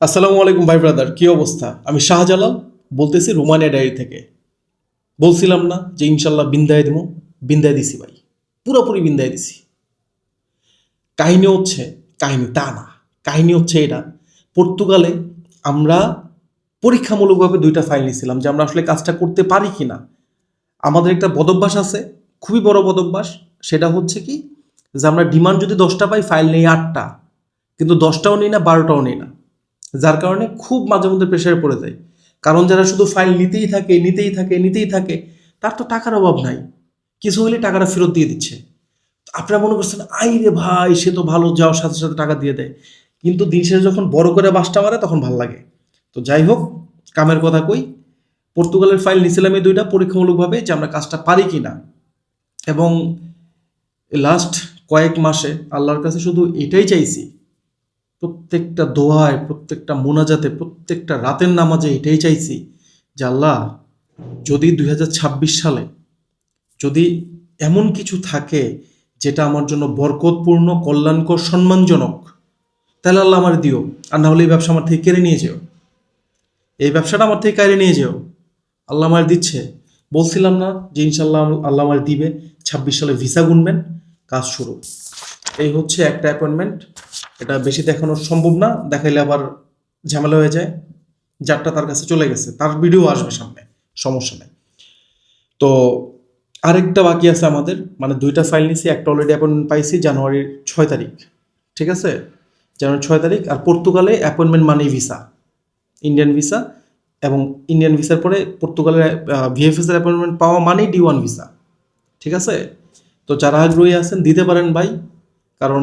আসসালামু আলাইকুম, ভাই ব্রাদার, কী অবস্থা? আমি শাহজালাল বলতেছি রোমানিয়া ডায়েরি থেকে। বলছিলাম না যে ইনশাল্লাহ বিন্দায় দেবো, বিন্দায় দিছি ভাই, পুরোপুরি বিন্দায় দিছি। কাহিনী হচ্ছে, কাহিনী তা না, কাহিনী হচ্ছে এটা, পর্তুগালে আমরা পরীক্ষামূলকভাবে দুইটা ফাইল নিয়েছিলাম যে আমরা আসলে কাজটা করতে পারি কি না আমাদের একটা বদভ্যাস আছে, খুবই বড় বদভ্যাস, সেটা হচ্ছে কি যে আমরা ডিমান্ড যদি দশটা পাই, ফাইল নেই আটটা, কিন্তু দশটাও নেই না, বারোটাও নেই না। যার কারণে খুব মাঝে মধ্যে প্রেশারে পড়ে যায়। কারণ যারা শুধু ফাইল নিতেই থাকে নিতেই থাকে নিতেই থাকে, তার তো টাকার অভাব নাই। কিছু হলে টাকাটা ফেরত দিয়ে দিচ্ছে। আপনারা মনে করছেন, আই রে ভাই, সে তো ভালো যাওয়ার সাথে সাথে টাকা দিয়ে দেয়। কিন্তু দিন শেষে যখন বড় করে বাসটা মারে, তখন ভালো লাগে। তো যাই হোক, কামের কথা কই, পর্তুগালের ফাইল নিছিলাম এই দুইটা, পরীক্ষামূলকভাবে যে আমরা কাজটা পারি কি না এবং লাস্ট কয়েক মাসে আল্লাহর কাছে শুধু এটাই চাইছি প্রত্যেকটা দোয়ায়, প্রত্যেকটা মোনাজাতে, প্রত্যেকটা রাতের নামাজে এটাই চাইছি যে আল্লাহ, যদি দুই হাজার ছাব্বিশ সালে যদি এমন কিছু থাকে যেটা আমার জন্য বরকতপূর্ণ, কল্যাণকর, সম্মানজনক, তাহলে আল্লাহ আমার দিও। আর না হলে এই ব্যবসা আমার থেকে কেড়ে নিয়ে যেও। এই ব্যবসাটা আমার থেকে কেড়ে নিয়ে যেও। আল্লাহ আমার দিচ্ছে। বলছিলাম না যে ইনশাল্লাহ আল্লাহ আমার দিবে। ছাব্বিশ সালে ভিসা গুনবেন, কাজ শুরু। এই হচ্ছে একটা অ্যাপয়েন্টমেন্ট এটা বেশি দেখানো সম্ভব না, দেখাইলে আবার ঝামেলা হয়ে যায়। যারটা তার কাছে চলে গেছে, তার ভিডিও আসবে সামনে, সমস্যা নেই। তো আরেকটা বাকি আছে আমাদের মানে দুইটা ফাইল নিছি, একটা অলরেডি অ্যাপয়েন্টমেন্ট পাইছি জানুয়ারির ছয় তারিখ, ঠিক আছে? জানুয়ারি ছয় তারিখ, আর পর্তুগালে অ্যাপয়েন্টমেন্ট মানেই ভিসা ইন্ডিয়ান ভিসা এবং ইন্ডিয়ান ভিসার পরে পর্তুগালের ভিএফএস এর অ্যাপয়েন্টমেন্ট পাওয়া মানেই ডি ওয়ান ভিসা ঠিক আছে? তো যারা আগ্রহী আছেন, দিতে পারেন ভাই, কারণ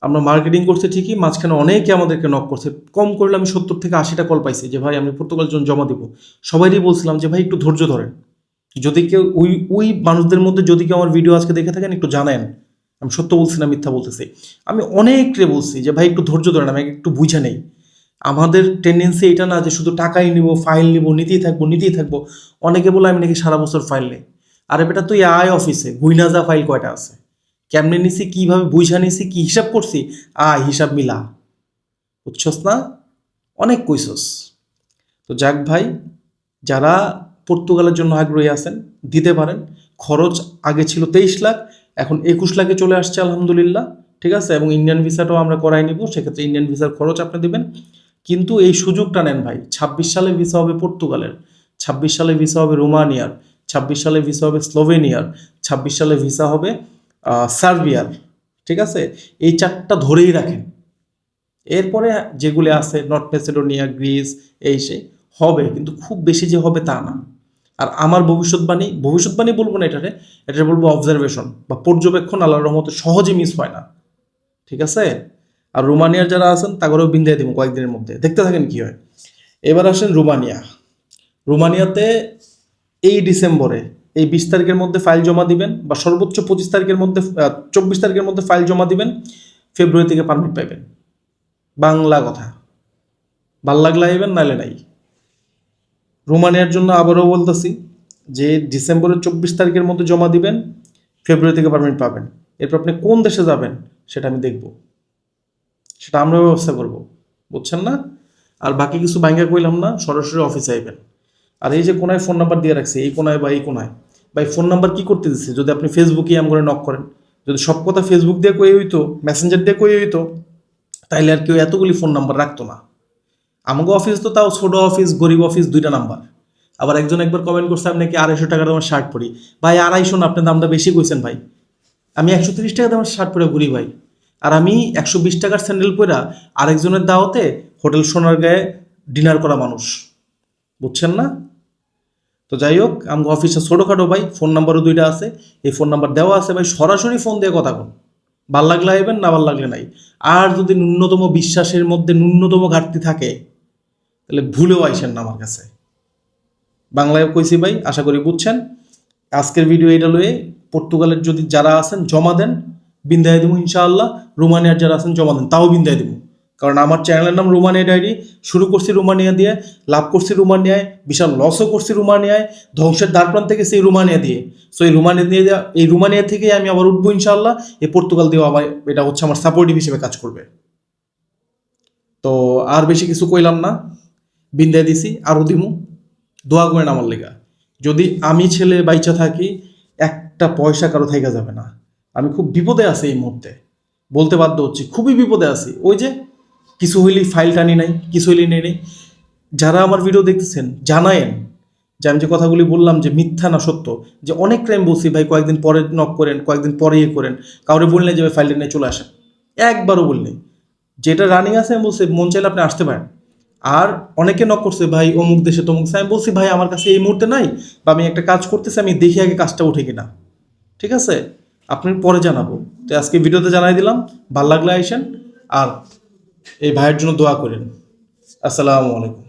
আমরা মার্কেটিং করছে ঠিকই, মাঝখানে অনেকে আমাদেরকে নক করছে। কম করলে আমি সত্তর থেকে আশিটা কল পাইছি যে, ভাই, আমি পর্তুগাল জন্য জমা দিব। সবাইরই বলছিলাম যে, ভাই, একটু ধৈর্য ধরেন। যদি কেউ, ওই ওই মানুষদের মধ্যে যদি কেউ আমার ভিডিও আজকে দেখে থাকেন, একটু জানেন। আমি সত্য বলছি না, মিথ্যা বলতেছি? আমি অনেকরে বলছি যে, ভাই, একটু ধৈর্য ধরেন, আমি একটু বুঝে নেই। আমাদের টেন্ডেন্সি এটা না যে, শুধু টাকাই নিব ফাইল নিব, নিতেই থাকব নিতেই থাকব। অনেকে বলে, আমি নাকি সারা বছর ফাইল নেই। আরে বেটা, তুই আয় অফিসে গুইনা যা ফাইল কয়টা আছে? কেমনে নিছি, কীভাবে বুঝা নিছি, কি হিসাব করছি? আয় হিসাব মিলা। বুঝছস না? অনেক কইসস তো যাক ভাই, যারা পর্তুগালের জন্য আগ্রহী আছেন, দিতে পারেন। খরচ আগে ছিল তেইশ লাখ, এখন একুশ লাখে চলে আসছে, আলহামদুলিল্লাহ, ঠিক আছে? এবং ইন্ডিয়ান ভিসাটাও আমরা করাই নিব, সেক্ষেত্রে ইন্ডিয়ান ভিসার খরচ আপনি দেবেন। কিন্তু এই সুযোগটা নেন ভাই, ছাব্বিশ সালে ভিসা হবে পর্তুগালের, ছাব্বিশ সালে ভিসা হবে রোমানিয়ার, ছাব্বিশ সালে ভিসা হবে স্লোভেনিয়ার, ছাব্বিশ সালে ভিসা হবে সার্বিয়ার, ঠিক আছে? এই চারটা ধরেই রাখেন। এরপরে যেগুলি আছে, নর্থ মেসিডোনিয়া, গ্রিস, এই সে, হবে, কিন্তু খুব বেশি যে হবে তা না। আর আমার ভবিষ্যৎবাণী ভবিষ্যৎবাণী বলব না এটারে এটা বলব অবজারভেশন বা পর্যবেক্ষণ আল্লাহর রহমতে সহজে মিস হয় না। ঠিক আছে? আর রোমানিয়ার যারা আছেন তাগরেও বিন্দায় দিব কয়েকদিনের মধ্যে। দেখতে থাকেন কি হয়। এবার আসেন রোমানিয়া। রোমানিয়াতে এই ডিসেম্বরে এই বিশ তারিখের মধ্যে ফাইল জমা দিবেন বা সর্বোচ্চ পঁচিশ তারিখের মধ্যে চব্বিশ তারিখের মধ্যে ফাইল জমা দিবেন ফেব্রুয়ারি থেকে পারমিট পাইবেন। বাংলা কথা। ভালো লাগলে আইবেন নাহলে নাই। রোমানিয়ার জন্য আবারও বলতেছি যে ডিসেম্বরের চব্বিশ তারিখের মধ্যে জমা দিবেন ফেব্রুয়ারি থেকে পারমিট পাবেন। এরপর আপনি কোন দেশে যাবেন, সেটা আমি দেখব। সেটা আমরা ব্যবস্থা করব। বুঝছেন না? আর বাকি কিছু ব্যাংকে কইলাম না, সরাসরি অফিসে আইবেন। আর এই যে কোনায় ফোন নাম্বার দিয়ে রাখছি, এই কোনায় বা এই কোনায় ভাই ফোন নাম্বার কি করতে দিচ্ছে? যদি আপনি ফেসবুকে এম করে নক করেন, যদি সব কথা ফেসবুক দিয়ে কয়ে হইতো মেসেঞ্জার দিয়ে কয়ে হইতো, তাইলে আর কেউ এতগুলি ফোন নাম্বার রাখতো না। আমাকে অফিস তো তাও ছোট অফিস গরিব অফিস দুইটা নাম্বার আবার একজন একবার কমেন্ট করছে আপনি কি আড়াইশো টাকার আমার শার্ট পরি। ভাই, আড়াইশো না আপনার দামটা বেশি কইছেন ভাই। আমি একশো তিরিশ টাকা দামের শার্ট পরে ঘুরি ভাই। আর আমি একশো বিশ টাকার স্যান্ডেল পরা আরেকজনের দাওয়াতে হোটেল সোনার গায়ে ডিনার করা মানুষ। বুঝছেন না? তো যাই হোক আমাকে অফিসে ছোটোখাটো ভাই ফোন নাম্বারও দুইটা আছে। এই ফোন নাম্বার দেওয়া আছে ভাই, সরাসরি ফোন দিয়ে কথা কোন ভালো লাগলে আইবেন, না ভালো লাগলে নাই। আর যদি ন্যূনতম বিশ্বাসের মধ্যে ন্যূনতম ঘাটতি থাকে, তাহলে ভুলেও আইসেন না আমার কাছে। বাংলায় কইছি ভাই, আশা করি বুঝছেন। আজকের ভিডিও এটা লয়ে পর্তুগালের যদি যারা আছেন, জমা দেন, বিন্দায় দেবো ইনশাআল্লাহ। রোমানিয়ার যারা আছেন, জমা দেন, তাও বিন্দায় দেবো কারণ আমার চ্যানেলের নাম রোমানিয়া ডায়েরি শুরু করছি রোমানিয়া দিয়ে, লাভ করছি রোমানিয়ায়, বিশাল লসও করছি রোমানিয়ায়, ধ্বংসের দ্বারপ্রান্ত থেকে সেই রোমানিয়া দিয়ে। সো এই রোমানিয়া দিয়ে, এই রোমানিয়া থেকেই আমি আবার উঠবো ইনশাল্লাহ এই পর্তুগাল দিয়েও আবার এটা হচ্ছে আমার সাপোর্টিভ হিসেবে কাজ করবে। তো আর বেশি কিছু কইলাম না বিন্দায় দিছি আরও দিমু, দোয়া করেন আমার লেগা। যদি আমি ছেলে বাইচা থাকি, একটা পয়সা কারও থেকে যাবে না। আমি খুব বিপদে আছি এই মুহূর্তে। বলতে বাধ্য হচ্ছি, খুবই বিপদে আছি। ওই যে কিছু হইলেই ফাইল টানি নাই, কিছু হইলেই নেই নেই। যারা আমার ভিডিও দেখতেছেন, জানায়েন যে আমি যে কথাগুলি বললাম যে মিথ্যা না সত্য, যে অনেক ক্রাইম বলছি, ভাই কয়েকদিন পরে নক করেন, কয়েকদিন পরে ইয়ে করেন, কাউরে বললে যে ফাইলটা নিয়ে চলে আসেন। একবারও বললে যেটা রানিং আছে, আমি বলছি, মন চাইলে আপনি আসতে পারেন। আর অনেকে নক করছে, ভাই, অমুক দেশে তমুক। আমি বলছি, ভাই, আমার কাছে এই মুহূর্তে নাই, বা আমি একটা কাজ করতেছি, আমি দেখি আগে কাজটা উঠে কিনা। ঠিক আছে? আপনি পরে জানাব। তো আজকে ভিডিওতে জানাই দিলাম। ভালো লাগলে আইসেন। আর এই ভাইয়ের জন্য দোয়া করেন। আসসালামু আলাইকুম।